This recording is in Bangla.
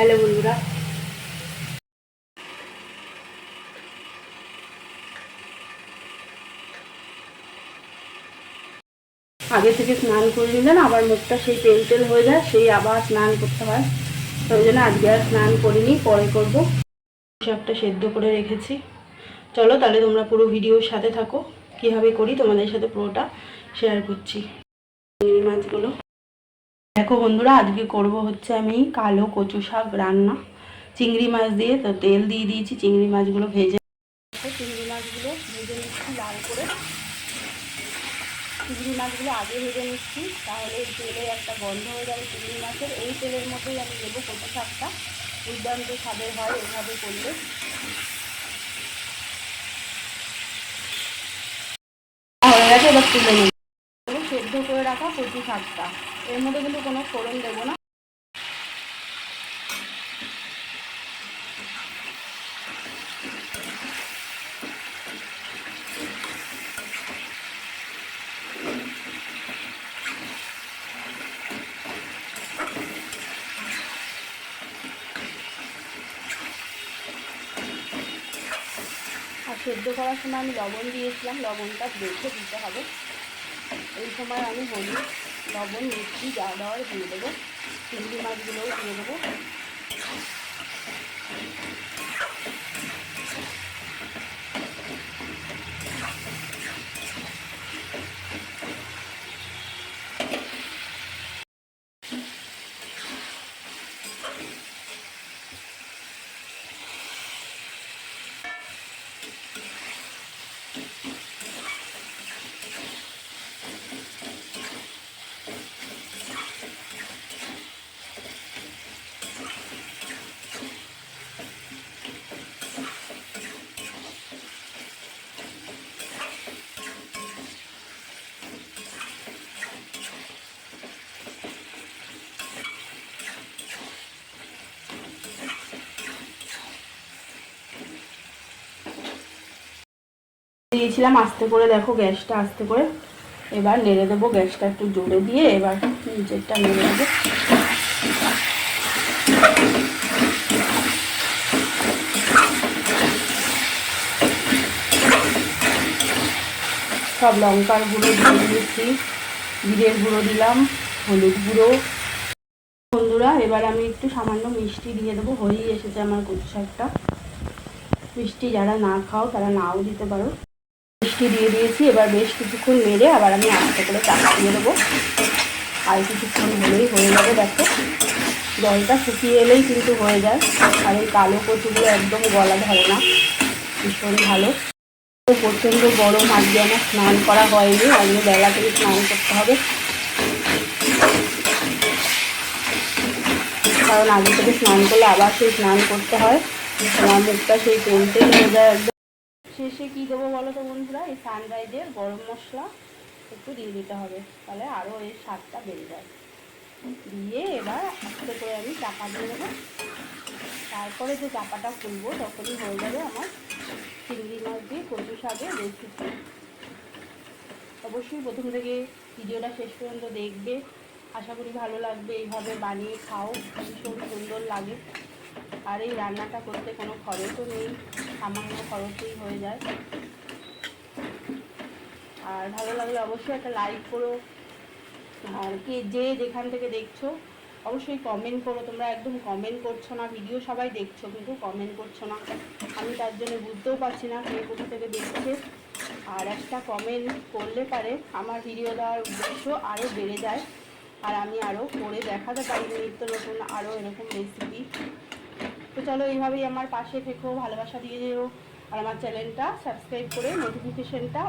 হ্যালো বন্ধুরা। আগে থেকে স্নান করে নিলেন আবার মুখটা সেই তেল তেল হয়ে যায়, সেই আবার স্নান করতে হয়। তো ওই জন্য আজকে আর স্নান করিনি, পরে করব। শাকটা সেদ্ধ করে রেখেছি। চলো তাহলে তোমরা পুরো ভিডিওর সাথে থাকো। কীভাবে করি তোমাদের সাথে পুরোটা শেয়ার করছি। মাছগুলো। দেখো বন্ধুরা, আজকে করব হচ্ছে আমি কালো কচু শাক রান্না। চিংড়ি মাছ দিয়ে তো তেল দিয়ে দিয়েছি, চিংড়ি মাছগুলো ভেজে চিংড়ি মাছগুলো ভেজে নিচ্ছি লাল করে। চিংড়ি মাছগুলো আগে ভেজে নিচ্ছি, তাহলে তেলে একটা গন্ধ হয়ে যাবে চিংড়ি মাছের। এই তেলের মধ্যেই আমি দেবো কচু শাকটা। দুর্দান্ত স্বাদের হয় এভাবে করলে। হয়ে গেছে, এবার তুলে সেদ্ধ করে রাখা কচু শাকটা। এর মধ্যে কিন্তু কোনো ফোড়ন দেবো না। সেদ্ধ করার সময় আমি লবণ দিয়েছিলাম। লবণটা দেখে দিতে হবে। এই সময় আমি হলুদ লবণ মিষ্টি যা দেওয়ার দিয়ে দেবো। চিংড়ি মাছগুলোও দিয়ে দেবো। দিয়েছিলাম, আস্তে করে দেখো গ্যাসটা আস্তে করে। এবার নেড়ে দেবো গ্যাসটা একটু জোরে দিয়ে, এবার নিচেরটা নেড়ে দেবো। সব লঙ্কার গুঁড়ো দিয়ে দিয়েছি, জিরের গুঁড়ো দিলাম, হলুদ গুঁড়ো। বন্ধুরা, এবার আমি একটু সামান্য মিষ্টি দিয়ে দেবো, হয়েই এসেছে আমার কচু শাকটা। মিষ্টি যারা না খাও, তারা নাও দিতে পারো। মিষ্টি দিয়ে দিয়েছি, এবার বেশ কিছুক্ষণ মেরে আবার আমি আস্তে করে চাপা দিয়ে দেবো। আর কিছুক্ষণ হলেই হয়ে যাবে, দেখো। জলটা শুকিয়ে এলেই কিন্তু হয়ে যায়। আর এই কালো কচুগুলো একদম গলা ধরে না। ভীষণ ভালো। প্রচণ্ড গরম, আজকে আমার স্নান করা হয়নি। আজকে বেলা থেকে স্নান করতে হবে। কারণ আগে থেকে স্নান করলে আবার সেই স্নান করতে হয়। আমার মুখটা সেই তেলতেই হয়ে যায় শেষে কী দেবো বলো তো বন্ধুরা? এই সানরাইজের গরম মশলা একটু দিয়ে দিতে হবে। তাহলে আরও এর স্বাদটা বেড়ে যায়। দিয়ে এবার আস্তে করে আমি চাপা দিয়ে দেবো। তারপরে যে চাপাটা খুলবো, তখনই হয়ে যাবে আমার চিংড়ি মাছ দিয়ে কচু শাকের রেসিপি অবশ্যই প্রথম থেকে ভিডিওটা শেষ পর্যন্ত দেখবে। আশা করি ভালো লাগবে। এইভাবে বানিয়ে খাও। ভীষণ সুন্দর লাগে। আর এই রান্নাটা করতে কোনো খরচও নেই। সামান্য খরচেই হয়ে যায়। আর ভালো লাগলে অবশ্যই একটা লাইক করো। আর কে যে যেখান থেকে দেখছ, অবশ্যই কমেন্ট করো। তোমরা একদম কমেন্ট করছ না ভিডিও সবাই দেখছ, কিন্তু কমেন্ট করছ না। আমি তার জন্য বুঝতেও পারছি না কে কোথা থেকে দেখছে। আর একটা কমেন্ট করলে পারে, আমার ভিডিও দেওয়ার উদ্দেশ্য আরও বেড়ে যায়। আর আমি আরও করে দেখাতে পারি নিত্য নতুন আরও এরকম রেসিপি তো চলো এইভাবেই আমার পাশে থেকো, ভালোবাসা দিয়ে যেও, আর আমার চ্যানেলটা সাবস্ক্রাইব করে নোটিফিকেশনটা